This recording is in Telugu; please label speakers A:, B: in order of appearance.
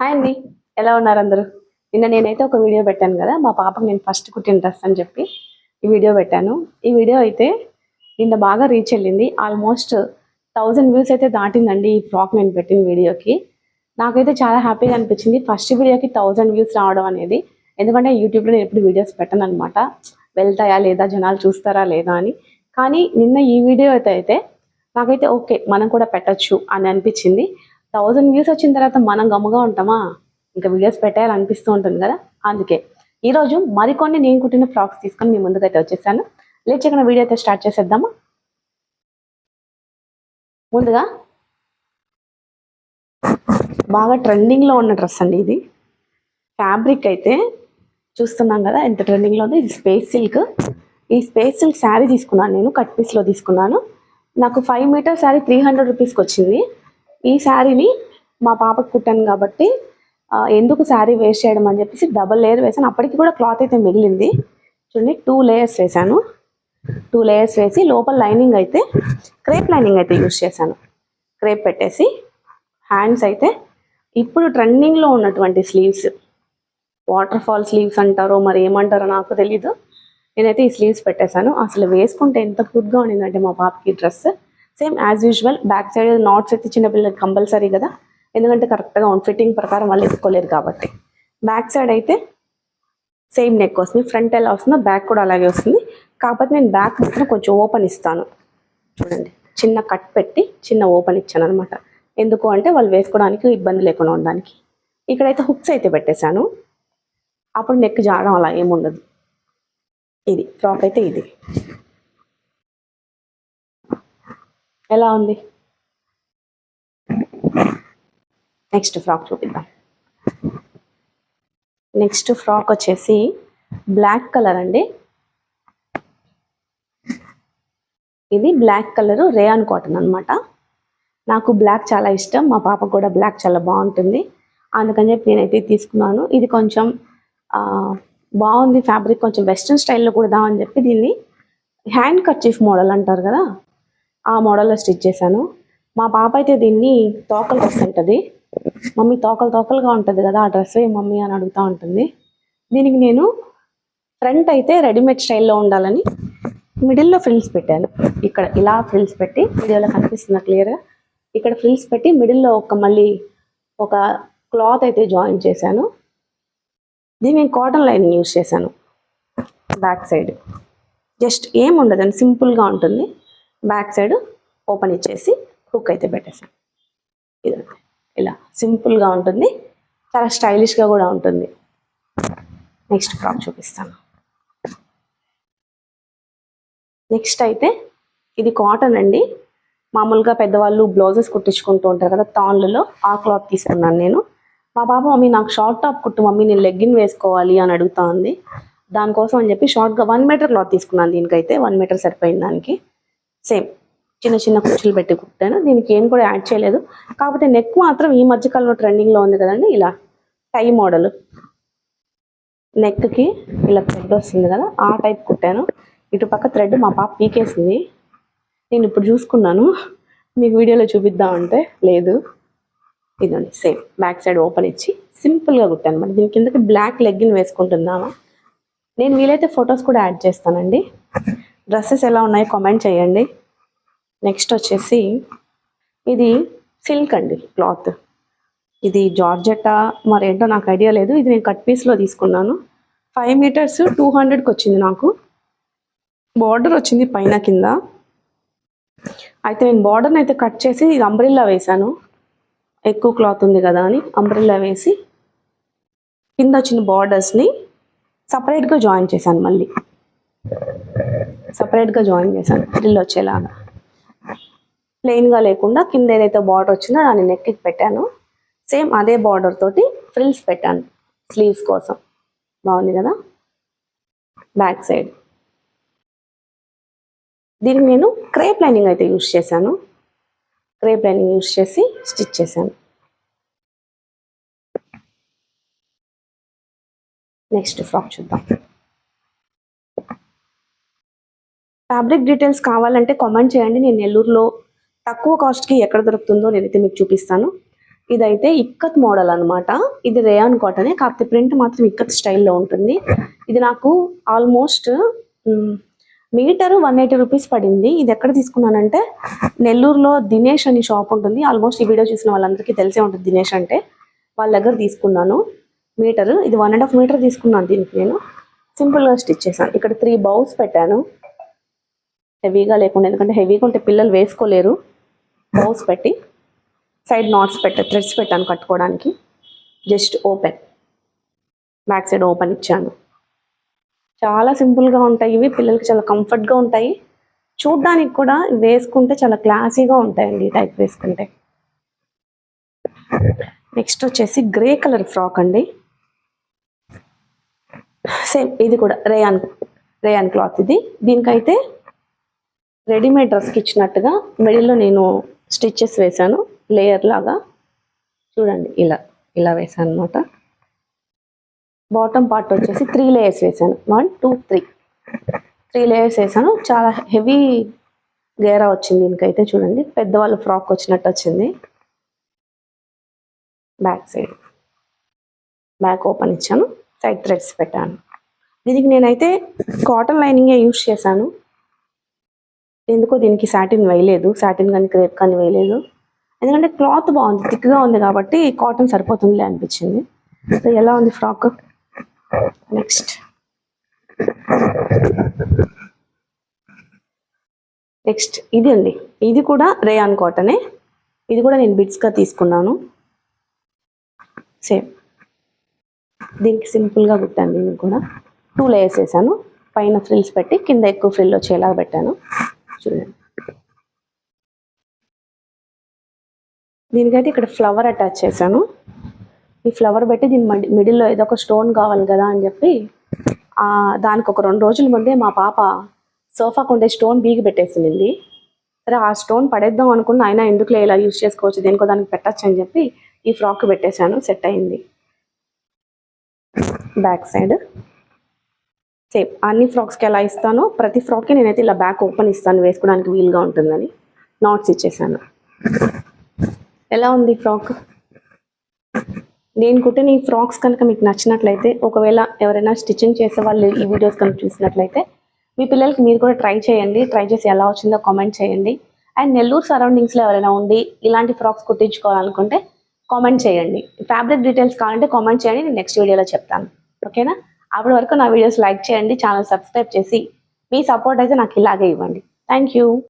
A: హాయ్ అండి. ఎలా ఉన్నారు అందరూ? నిన్న నేనైతే ఒక వీడియో పెట్టాను కదా మా పాపకు నేను ఫస్ట్ కుట్టిన డ్రెస్ అని చెప్పి ఈ వీడియో పెట్టాను. ఈ వీడియో అయితే నిన్న బాగా రీచ్ వెళ్ళింది. ఆల్మోస్ట్ థౌజండ్ వ్యూస్ అయితే దాటిందండి ఈ ఫ్రాక్ నేను పెట్టిన వీడియోకి. నాకైతే చాలా హ్యాపీగా అనిపించింది. ఫస్ట్ వీడియోకి థౌజండ్ వ్యూస్ రావడం అనేది. ఎందుకంటే యూట్యూబ్లో నేను ఎప్పుడు వీడియోస్ పెట్టను అనమాట వెళ్తాయా లేదా? జనాలు చూస్తారా లేదా అని. కానీ నిన్న ఈ వీడియో అయితే అయితే నాకైతే ఓకే మనం కూడా పెట్టొచ్చు అని అనిపించింది. థౌజండ్ వ్యూస్ వచ్చిన తర్వాత మనం గమ్ముగా ఉంటామా? ఇంకా వీడియోస్ పెట్టాలని అనిపిస్తూ ఉంటుంది కదా? అందుకే. ఈరోజు మరికొన్ని నేను కుట్టిన ఫ్రాక్స్ తీసుకొని మీ ముందుకైతే వచ్చేసాను. లేట్ చేయకుండా వీడియో అయితే స్టార్ట్ చేసేద్దామా? ముందుగా బాగా ట్రెండింగ్లో ఉన్న డ్రెస్ అండి ఇది. ఫ్యాబ్రిక్ అయితే చూస్తున్నాం కదా ఎంత ట్రెండింగ్లో ఉంది? ఇది స్పేస్ సిల్క్ ఈ స్పేస్ సిల్క్ శారీ తీసుకున్నాను నేను కట్ పీస్లో తీసుకున్నాను. నాకు five metre sari three hundred రూపీస్కి వచ్చింది. ఈ శారీని మా పాపకు కుట్టాను కాబట్టి ఎందుకు శారీ వేస్ట్ చేయడం అని చెప్పేసి డబల్ లేయర్ వేసాను అప్పటికి కూడా క్లాత్ అయితే మిగిలింది. చూడండి టూ లేయర్స్ వేసాను టూ లేయర్స్ వేసి లోపల లైనింగ్ అయితే క్రేప్ లైనింగ్ అయితే యూస్ చేశాను. క్రేప్ పెట్టేసి హ్యాండ్స్ అయితే ఇప్పుడు ట్రెండింగ్లో ఉన్నటువంటి స్లీవ్స్ వాటర్ ఫాల్ స్లీవ్స్ అంటారో మరి ఏమంటారో నాకు తెలీదు. నేనైతే ఈ స్లీవ్స్ పెట్టేశాను. అసలు వేసుకుంటే ఎంత గుడ్గా ఉండిందంటే మా పాపకి dress same as usual back side knots అయితే చిన్నపిల్లలకి కంపల్సరీ కదా. ఎందుకంటే కరెక్ట్గా ఫిట్టింగ్ ప్రకారం వాళ్ళు ఎత్తుకోలేరు కాబట్టి. బ్యాక్ సైడ్ అయితే సేమ్ నెక్ వస్తుంది. ఫ్రంట్ ఎలా వస్తుందో. బ్యాక్ కూడా అలాగే వస్తుంది. కాకపోతే నేను బ్యాక్ మాత్రం కొంచెం ఓపెన్ ఇస్తాను. చూడండి. చిన్న కట్ పెట్టి చిన్న ఓపెన్ ఇచ్చాను అనమాట ఎందుకు అంటే వాళ్ళు వేసుకోవడానికి ఇబ్బంది లేకుండా ఉండడానికి. ఇక్కడైతే హుక్స్ అయితే పెట్టేశాను. అప్పుడు నెక్ జాడడం అలా ఏముండదు. ఇది ఫ్రాక్ అయితే ఇది. ఎలా ఉంది? నెక్స్ట్ ఫ్రాక్ చూపిద్దాం. నెక్స్ట్ ఫ్రాక్ వచ్చేసి బ్లాక్ కలర్ అండి. ఇది బ్లాక్ కలర్ రేయాన్ కాటన్ అనమాట నాకు బ్లాక్ చాలా ఇష్టం. మా పాపకు కూడా బ్లాక్ చాలా బాగుంటుంది. అందుకని చెప్పి నేనైతే తీసుకున్నాను. ఇది కొంచెం బాగుంది ఫ్యాబ్రిక్ కొంచెం వెస్ట్రన్ స్టైల్లో కుడదామని చెప్పి దీన్ని హ్యాండ్ కర్చీఫ్ మోడల్ అంటారు కదా? ఆ మోడల్లో స్టిచ్ చేశాను. మా పాప అయితే దీన్ని తోకలు ఉంటుంది మమ్మీ తోకలు తోకలుగా ఉంటుంది కదా ఆ డ్రెస్ మమ్మీ అని అడుగుతూ ఉంటుంది. దీనికి నేను ఫ్రంట్ అయితే రెడీమేడ్ స్టైల్లో ఉండాలని మిడిల్లో ఫ్రిల్స్ పెట్టాను. ఇక్కడ ఇలా ఫ్రిల్స్ పెట్టి వీడియోలో కనిపిస్తుంది క్లియర్గా. ఇక్కడ ఫ్రిల్స్ పెట్టి మిడిల్లో ఒక మళ్ళీ ఒక క్లాత్ అయితే జాయిన్ చేశాను. దీన్ని నేను కాటన్ లైనింగ్ యూస్ చేశాను. Back side. జస్ట్ ఏం ఉండదండి సింపుల్గా ఉంటుంది. బ్యాక్ సైడ్ ఓపెన్ ఇచ్చేసి హుక్ అయితే పెట్టేసాం ఇది ఇలా సింపుల్గా ఉంటుంది. చాలా స్టైలిష్గా కూడా ఉంటుంది. నెక్స్ట్ ఫ్రాక్ చూపిస్తాను. నెక్స్ట్ అయితే ఇది కాటన్ అండి. మామూలుగా పెద్దవాళ్ళు బ్లౌజెస్ కుట్టించుకుంటూ ఉంటారు కదా తాన్లలో ఆ క్లాత్ తీసుకున్నాను నేను. మా పాప మమ్మీ నాకు షార్ట్ టాప్ కుట్టు మమ్మీ నేను లెగ్గిన్ వేసుకోవాలి అని అడుగుతా ఉంది. దానికోసం అని చెప్పి షార్ట్గా వన్ మీటర్ క్లాత్ తీసుకున్నాను దీనికైతే. వన్ మీటర్ సరిపోయింది దానికి. సేమ్ చిన్న చిన్న కుర్చీలు పెట్టి కుట్టాను. దీనికి ఏం కూడా యాడ్ చేయలేదు. కాకపోతే నెక్ మాత్రం ఈ మధ్యకాలంలో ట్రెండింగ్లో ఉంది కదండి. ఇలా టై మోడల్ నెక్కి ఇలా థ్రెడ్ వస్తుంది కదా ఆ టైప్ కుట్టాను. ఇటు పక్క థ్రెడ్ మా పాప పీకేసింది. నేను ఇప్పుడు చూసుకున్నాను. మీకు వీడియోలో చూపిద్దామంటే లేదు. ఇదండి సేమ్ బ్యాక్ సైడ్ ఓపెన్ ఇచ్చి సింపుల్గా కుట్టాను అనమాట. దీని కిందకి బ్లాక్ లెగ్గిన్ వేసుకుంటున్నామా? నేను వీలైతే ఫొటోస్ కూడా యాడ్ చేస్తానండి. డ్రెస్సెస్ ఎలా ఉన్నాయో కామెంట్ చేయండి. నెక్స్ట్ వచ్చేసి ఇది సిల్క్ అండి క్లాత్. ఇది జార్జెటా మరేంటో నాకు ఐడియా లేదు. ఇది నేను కట్ పీస్లో తీసుకున్నాను. ఫైవ్ మీటర్స్ టూ హండ్రెడ్కి వచ్చింది నాకు. బార్డర్ వచ్చింది పైన కింద. అయితే నేను బార్డర్ని అయితే కట్ చేసి ఇది అంబ్రిల్లా వేశాను. ఎక్కువ క్లాత్ ఉంది కదా అని అంబ్రిల్లా వేసి కింద వచ్చిన బార్డర్స్ని సపరేట్గా జాయిన్ చేశాను మళ్ళీ. సపరేట్గా జాయిన్ చేశాను. డ్రిల్ వచ్చేలాగా. ప్లెయిన్గా లేకుండా కింద ఏదైతే బార్డర్ వచ్చిందో దాన్ని నెక్కి పెట్టాను. సేమ్ అదే బార్డర్ తోటి ఫ్రిల్స్ పెట్టాను. స్లీవ్స్ కోసం. బాగుంది కదా? బ్యాక్ సైడ్ దీనికి నేను క్రేప్ లైనింగ్ అయితే యూస్ చేశాను. క్రేప్ లైనింగ్ యూజ్ చేసి స్టిచ్ చేశాను. నెక్స్ట్ ఫ్రాక్ చూద్దాం. ఫ్యాబ్రిక్ డీటెయిల్స్ కావాలంటే కామెంట్ చేయండి. నేను నెల్లూరులో తక్కువ కాస్ట్కి ఎక్కడ దొరుకుతుందో నేనైతే మీకు చూపిస్తాను. ఇదైతే ఇక్కత్ మోడల్ అనమాట ఇది రేయాన్ కాటనే కాకపోతే ప్రింట్ మాత్రం ఇక్కత్ స్టైల్లో ఉంటుంది. ఇది నాకు almost metre one eighty rupees పడింది. ఇది ఎక్కడ తీసుకున్నానంటే నెల్లూరులో దినేష్ అని షాప్ ఉంటుంది. ఆల్మోస్ట్ ఈ వీడియో చూసిన వాళ్ళందరికీ తెలిసే ఉంటుంది దినేష్ అంటే. వాళ్ళ దగ్గర తీసుకున్నాను మీటర్. ఇది వన్ అండ్ హాఫ్ మీటర్ తీసుకున్నాను దీనికి నేను. సింపుల్గా స్టిచ్ చేశాను. ఇక్కడ త్రీ బౌల్స్ పెట్టాను. హెవీగా లేకుండా ఎందుకంటే హెవీగా ఉంటే పిల్లలు వేసుకోలేరు. బౌస్ పెట్టి సైడ్ నాట్స్ పెట్టా థ్రెడ్స్ పెట్టాను కట్టుకోవడానికి. Just open back side open ఇచ్చాను. చాలా సింపుల్గా ఉంటాయి ఇవి పిల్లలకి చాలా కంఫర్ట్గా ఉంటాయి. చూడ్డానికి కూడా వేసుకుంటే చాలా క్లాసీగా ఉంటాయండి ఈ టైప్ వేసుకుంటే. నెక్స్ట్ వచ్చేసి గ్రే కలర్ ఫ్రాక్ అండి. సేమ్ ఇది కూడా రేయాన్ రేయాన్ క్లాత్ ఇది. దీనికైతే రెడీమేడ్ డ్రెస్కి ఇచ్చినట్టుగా మిడిల్లో నేను స్టిచ్చెస్ వేశాను లేయర్ లాగా. చూడండి ఇలా ఇలా వేసాను అనమాట బాటమ్ పార్ట్ వచ్చేసి త్రీ లేయర్స్ వేసాను one two three. Three layers వేసాను చాలా హెవీ గేరా వచ్చింది దీనికైతే చూడండి. పెద్దవాళ్ళు ఫ్రాక్ వచ్చినట్టు వచ్చింది. Back side. బ్యాక్ ఓపెన్ ఇచ్చాను. సైడ్ థ్రెడ్స్ పెట్టాను. దీనికి నేనైతే కాటన్ లైనింగే యూజ్ చేశాను. ఎందుకో దీనికి సాటిన్ వేయలేదు. సాటిన్ కానీ క్రేప్ కానీ వేయలేదు. ఎందుకంటే క్లాత్ బాగుంది థిక్గా ఉంది కాబట్టి కాటన్ సరిపోతుందిలే అనిపించింది. సో ఎలా ఉంది ఫ్రాక్ నెక్స్ట్ నెక్స్ట్ ఇది అండి. ఇది కూడా రేయాన్ కాటనే ఇది కూడా నేను బిట్స్గా తీసుకున్నాను. సేమ్ దీనికి సింపుల్గా కుట్టాను దీనికి కూడా టూ లేయర్స్ వేసాను. పైన ఫ్రిల్స్ పెట్టి కింద ఎక్కువ ఫ్రిల్ వచ్చేలాగా పెట్టాను. చూడండి దీనికైతే ఇక్కడ ఫ్లవర్ అటాచ్ చేశాను. ఈ ఫ్లవర్ పెట్టి దీని మిడిల్లో ఏదో ఒక స్టోన్ కావాలి కదా అని చెప్పి దానికి ఒక రెండు రోజుల ముందే మా పాప సోఫాకు ఉండే స్టోన్ బీగి పెట్టేసింది. సరే ఆ స్టోన్ పడేద్దాం అనుకున్న అయినా ఎందుకులే ఇలా యూజ్ చేసుకోవచ్చు దేనికో దానికి పెట్టచ్చు అని చెప్పి ఈ ఫ్రాక్ పెట్టేశాను సెట్ అయింది. బ్యాక్ సైడ్ సేమ్ అన్ని ఫ్రాక్స్కి ఎలా ఇస్తానో ప్రతి ఫ్రాక్కి నేనైతే ఇలా బ్యాక్ ఓపెన్ ఇస్తాను వేసుకోవడానికి వీలుగా ఉంటుందని. నాట్స్ ఇచ్చేసాను. ఎలా ఉంది ఫ్రాక్? నేను కుట్టిన ఈ ఫ్రాక్స్ కనుక మీకు నచ్చినట్లయితే ఒకవేళ ఎవరైనా స్టిచ్చింగ్ చేసే వాళ్ళు ఈ వీడియోస్ కనుక చూసినట్లయితే మీ పిల్లలకి మీరు కూడా ట్రై చేయండి. ట్రై చేసి ఎలా వచ్చిందో కామెంట్ చేయండి. అండ్ నెల్లూరు సరౌండింగ్స్లో ఎవరైనా ఉండి ఇలాంటి ఫ్రాక్స్ కుట్టించుకోవాలనుకుంటే కామెంట్ చేయండి. ఫ్యాబ్రిక్ డీటెయిల్స్ కావాలంటే కామెంట్ చేయండి. నేను నెక్స్ట్ వీడియోలో చెప్తాను. ఓకేనా అప్పటి వరకు నా వీడియోస్ లైక్ చేయండి ఛానల్ సబ్స్క్రైబ్ చేసి మీ సపోర్ట్ అయితే నాకు ఇలాగే ఇవ్వండి. Thank you